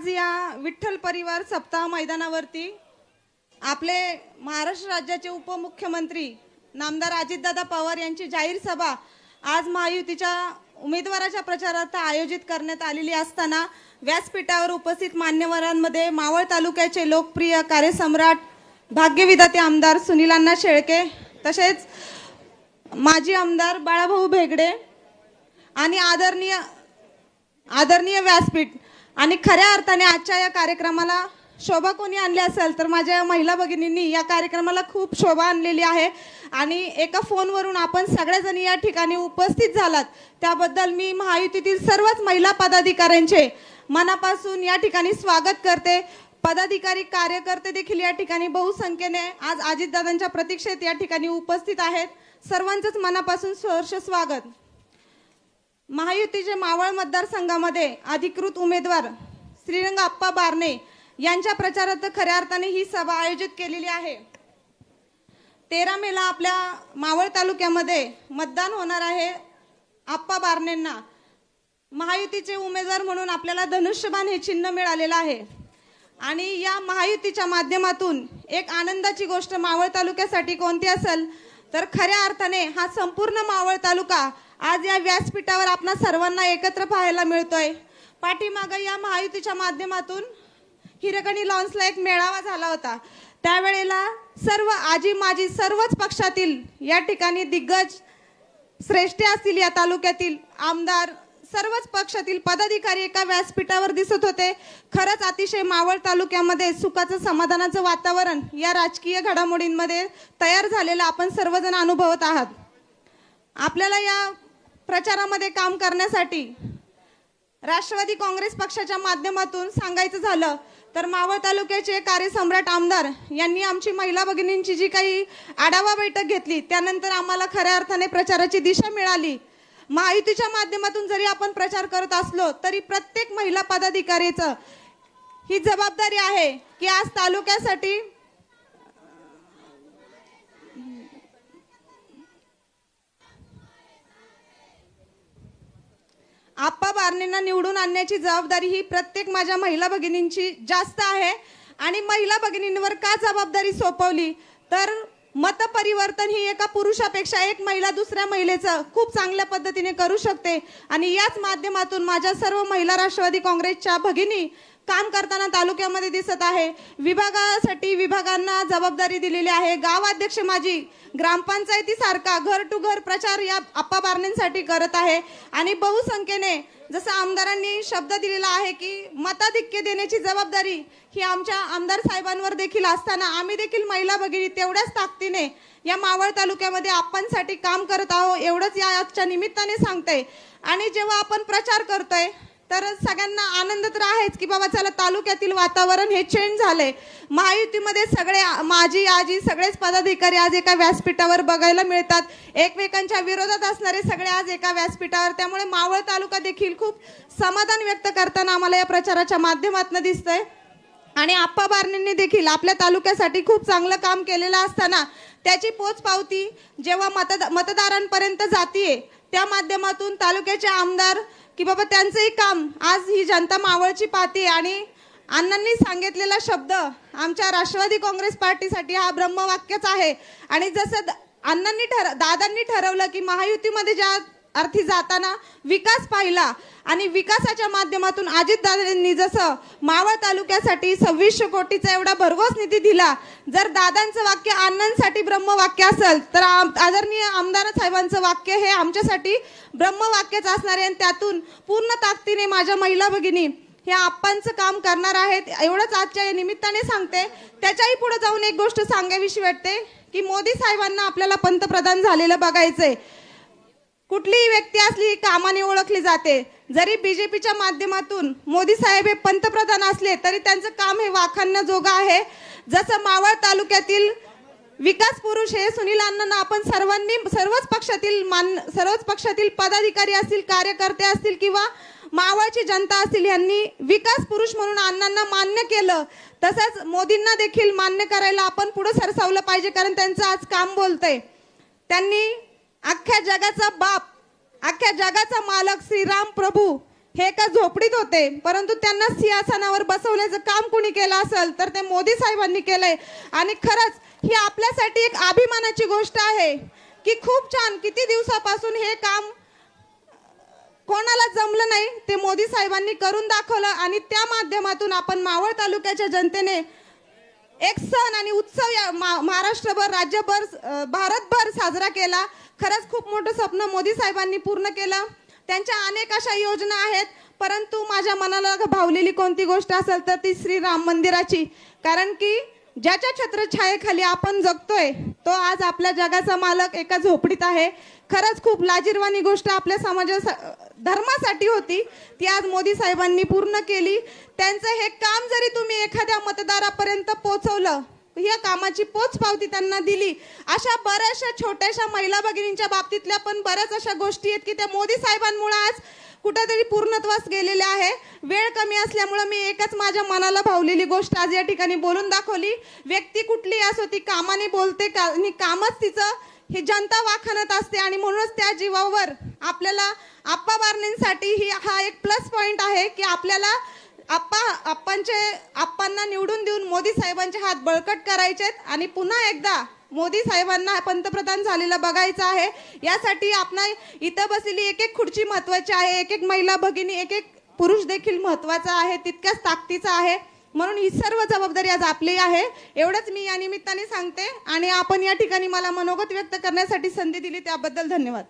आज या विठ्ठल परिवार सप्ताह मैदानावरती आपले महाराष्ट्र राज्याचे उपमुख्यमंत्री नामदार अजितदादा पवार यांची जाहीर सभा आज महायुतीच्या उमेदवाराच्या प्रचारार्थ आयोजित करण्यात आलेली असताना व्यासपीठावर उपस्थित मान्यवरांमध्ये मावळ तालुक्याचे लोकप्रिय कार्यसम्राट भाग्यविधाते आमदार सुनीलांना शेळके तसेच माजी आमदार बाळाभाऊ भेगडे आणि आदरणीय आदरणीय व्यासपीठ आणि खऱ्या अर्थाने आजच्या या कार्यक्रमाला शोभा कोणी आणली असेल तर माझ्या महिला भगिनींनी या कार्यक्रमाला खूप शोभा आणलेली आहे. आणि एका फोनवरून आपण सगळ्याजणी या ठिकाणी उपस्थित झालात. त्याबद्दल मी महायुतीतील सर्वच महिला पदाधिकाऱ्यांचे मनापासून या ठिकाणी स्वागत करते. पदाधिकारी कार्यकर्ते देखील या ठिकाणी बहुसंख्येने आज अजितदादांच्या प्रतीक्षेत या ठिकाणी उपस्थित आहेत. सर्वांचंच मनापासून सहर्ष स्वागत. महायुतीचे मावळ मतदारसंघामध्ये अधिकृत उमेदवार श्रीरंग आप्पा बारणे यांच्या प्रचारार्थ खऱ्या अर्थाने ही सभा आयोजित केलेली आहे. तेरा मेला आपल्या मावळ तालुक्यामध्ये मतदान होणार आहे आप्पा बारणेंना. महायुतीचे उमेदवार म्हणून आपल्याला धनुष्यबाण हे चिन्ह मिळालेलं आहे. आणि या महायुतीच्या माध्यमातून एक आनंदाची गोष्ट मावळ तालुक्यासाठी कोणती असेल? तर खऱ्या अर्थाने हा संपूर्ण मावळ तालुका आज या व्यासपीठावर आपणा सर्वांना एकत्र पाहायला मिळतोय. पाठीमागं या महायुतीच्या माध्यमातून हिरकणी लॉन्सला एक मेळावा झाला होता. त्यावेळेला सर्व आजी माजी सर्वच पक्षातील या ठिकाणी दिग्गज श्रेष्ठ असतील या तालुक्यातील आमदार सर्वच पक्षातील पदाधिकारी एका व्यासपीठावर दिसत होते. खरंच अतिशय मावळ तालुक्यामध्ये सुखाचं समाधानाचं वातावरण या राजकीय घडामोडींमध्ये तयार झालेलं आपण सर्वजण अनुभवत आहात. आपल्याला या प्रचारामध्ये काम करण्यासाठी राष्ट्रवादी काँग्रेस पक्षाच्या माध्यमातून सांगायचं झालं तर मावळ तालुक्याचे कार्यसम्राट आमदार यांनी आमची महिला भगिनींची जी काही आढावा बैठक घेतली त्यानंतर आम्हाला खऱ्या अर्थाने प्रचाराची दिशा मिळाली. महायुतीच्या माध्यमातून जरी आपण प्रचार करत असलो तरी प्रत्येक महिला पदाधिकारीचं ही जबाबदारी आहे की आज तालुक्यासाठी आप्पा बारणेंना निवडून आणण्याची जबाबदारी ही प्रत्येक माझ्या महिला भगिनींची जास्त आहे. आणि महिला भगिनींवर का जबाबदारी सोपवली? तर मतपरिवर्तन ही एका पुरुषापेक्षा एक महिला दुसऱ्या महिलेचं खूप चांगल्या पद्धतीने करू शकते. आणि याच माध्यमातून माझ्या सर्व महिला राष्ट्रवादी काँग्रेसच्या भगिनी काम करताना तालुक्यामध्ये दिसत आहे. विभागासाठी विभागांना जबाबदारी दिलेली आहे. गावाध्यक्ष माझी ग्रामपंचायतीसारखा घर टू घर प्रचार या आप्पा बारणेंसाठी करत आहे. आणि बहुसंख्येने जसं आमदारांनी शब्द दिलेला आहे की मताधिक्य देण्याची जबाबदारी ही आमच्या आमदार साहेबांवर देखील असताना आम्ही देखील महिला भगिनी तेवढ्याच ताकदीने या मावळ तालुक्यामध्ये आप्पांसाठी काम करत आहोत. एवढंच या आजच्या निमित्ताने सांगते. आणि जेव्हा आपण प्रचार करतोय तर सगळ्यांना आनंद तर आहेच की बाबा चला तालुक्यातील वातावरण हे चेंज झालंय. महायुतीमध्ये सगळे माझी आजी सगळेच पदाधिकारी आज एका व्यासपीठावर बघायला मिळतात. एकमेकांच्या विरोधात असणारे सगळे आज एका व्यासपीठावर. त्यामुळे मावळ तालुका देखील खूप समाधान व्यक्त करताना आम्हाला या प्रचाराच्या माध्यमातून दिसतंय. आणि आप्पा बारणेंनी देखील आपल्या तालुक्यासाठी खूप चांगलं काम केलेलं असताना त्याची पोचपावती जेव्हा मतदा मतदारांपर्यंत जातीये त्या माध्यमातून तालुक्याचे आमदार की बाबा त्यांचंही काम आज ही जनता मावळची पाती आणि अण्णांनी सांगितलेला शब्द आमच्या राष्ट्रवादी काँग्रेस पार्टीसाठी हा ब्रह्मवाक्यच आहे. आणि जसं द- अण्णांनी ठर दादांनी ठरवलं की महायुतीमध्ये ज्या अर्थी जाताना विकास पाहिला आणि विकासाच्या माध्यमातून अजितदादांनी जसं मावळ तालुक्यासाठी सव्वीसशे कोटीचा एवढा भरघोस निधी दिला जर दादांचं वाक्य अण्णांसाठी ब्रह्मवाक्य असेल तर आम- आदरणीय आमदार साहेबांचं वाक्य हे आमच्यासाठी ब्रह्मवाक्यच असणार आहे आणि त्यातून पूर्ण ताकदीने माझ्या महिला भगिनी ह्या आप्पांचं काम करणार आहेत. एवढंच आजच्या या निमित्ताने सांगते. त्याच्याही पुढे जाऊन एक गोष्ट सांगावीशी वाटते की मोदी साहेबांना आपल्याला पंतप्रधान झालेलं बघायचंय. कुठलीही व्यक्ती असली कामाने ओळखली जाते. जरी बी जे पीच्या माध्यमातून मोदी साहेब हे पंतप्रधान असले तरी त्यांचं काम हे वाखाणण्याजोगं आहे. जसं मावळ तालुक्यातील विकास पुरुष हे सुनील अण्णांना आपण सर्वांनी सर्वच पक्षातील मान सर्वच पक्षातील पदाधिकारी असतील कार्यकर्ते असतील किंवा मावळची जनता असतील यांनी विकास पुरुष म्हणून अण्णांना मान्य केलं. तसंच मोदींना देखील मान्य करायला आपण पुढे सरसावलं पाहिजे कारण त्यांचं आज काम बोलतंय. त्यांनी अख्ख्या जगाचा बाप अख्ख्या जगाचा मालक श्रीराम प्रभू हे एका झोपडीत होते. परंतु त्यांना सिंहासनावर बसवण्याचं काम कुणी केलं असेल तर ते मोदी साहेबांनी केलंय. आणि खरंच ही आपल्यासाठी एक अभिमानाची गोष्ट आहे की खूप छान किती दिवसापासून हे काम कोणाला जमलं नाही ते मोदी साहेबांनी करून दाखवलं. आणि त्या माध्यमातून आपण मावळ तालुक्याच्या जनतेने एक सण आणि उत्सव या मा- महाराष्ट्रभर राज्यभर भारतभर साजरा केला. खरंच खूप मोठं स्वप्न मोदी साहेबांनी पूर्ण केलं. त्यांच्या अनेक अशा योजना आहेत. परंतु माझ्या मनाला भावलेली कोणती गोष्ट असेल तर ती श्री राम मंदिराची. कारण की ज्याच्या छत्रछायेखाली आपण जगतोय तो आज आपल्या जगाचा मालक एका झोपडीत आहे. खरंच खूप लाजीरवाणी गोष्ट आपल्या समाजा धर्मासाठी होती. ती आज मोदी साहेबांनी पूर्ण केली. त्यांचं हे काम जरी तुम्ही एखाद्या मतदारापर्यंत पोचवलं या कामाची पोच पावती त्यांना दिली. अशा बऱ्याचशा छोट्याशा महिला भगिनींच्या बाबतीतल्या पण बऱ्याच अशा गोष्टी आहेत की त्या मोदी साहेबांमुळे आज कुठेतरी पूर्णत्वास गेलेले आहे. वेळ कमी असल्यामुळं मी एकच माझ्या मनाला भावलेली गोष्ट आज या ठिकाणी बोलून दाखवली. व्यक्ती कुठली असो ती कामाने बोलते का आणि कामच तिचं हे जनता वाखाणत असते आणि म्हणूनच त्या जीवावर आपल्याला आप्पा बारणेंसाठी ही हा एक प्लस पॉईंट आहे की आपल्याला आप्पा आप्पांचे आप्पांना निवडून देऊन मोदी साहेबांचे हात बळकट करायचे आहेत आणि पुन्हा एकदा मोदी साहेबांना पंतप्रधान झालेलं बघायचं आहे. यासाठी आपण इथं बसलेली एक एक खुर्ची महत्वाची आहे. एक एक महिला भगिनी एक एक पुरुष देखील महत्त्वाचा आहे. तितक्याच ताकदीचा आहे. म्हणून ही सर्व जबाबदारी आज आपली आहे. एवढंच मी या निमित्ताने सांगते आणि आपण या ठिकाणी मला मनोगत व्यक्त करण्यासाठी संधी दिली. त्याबद्दल धन्यवाद.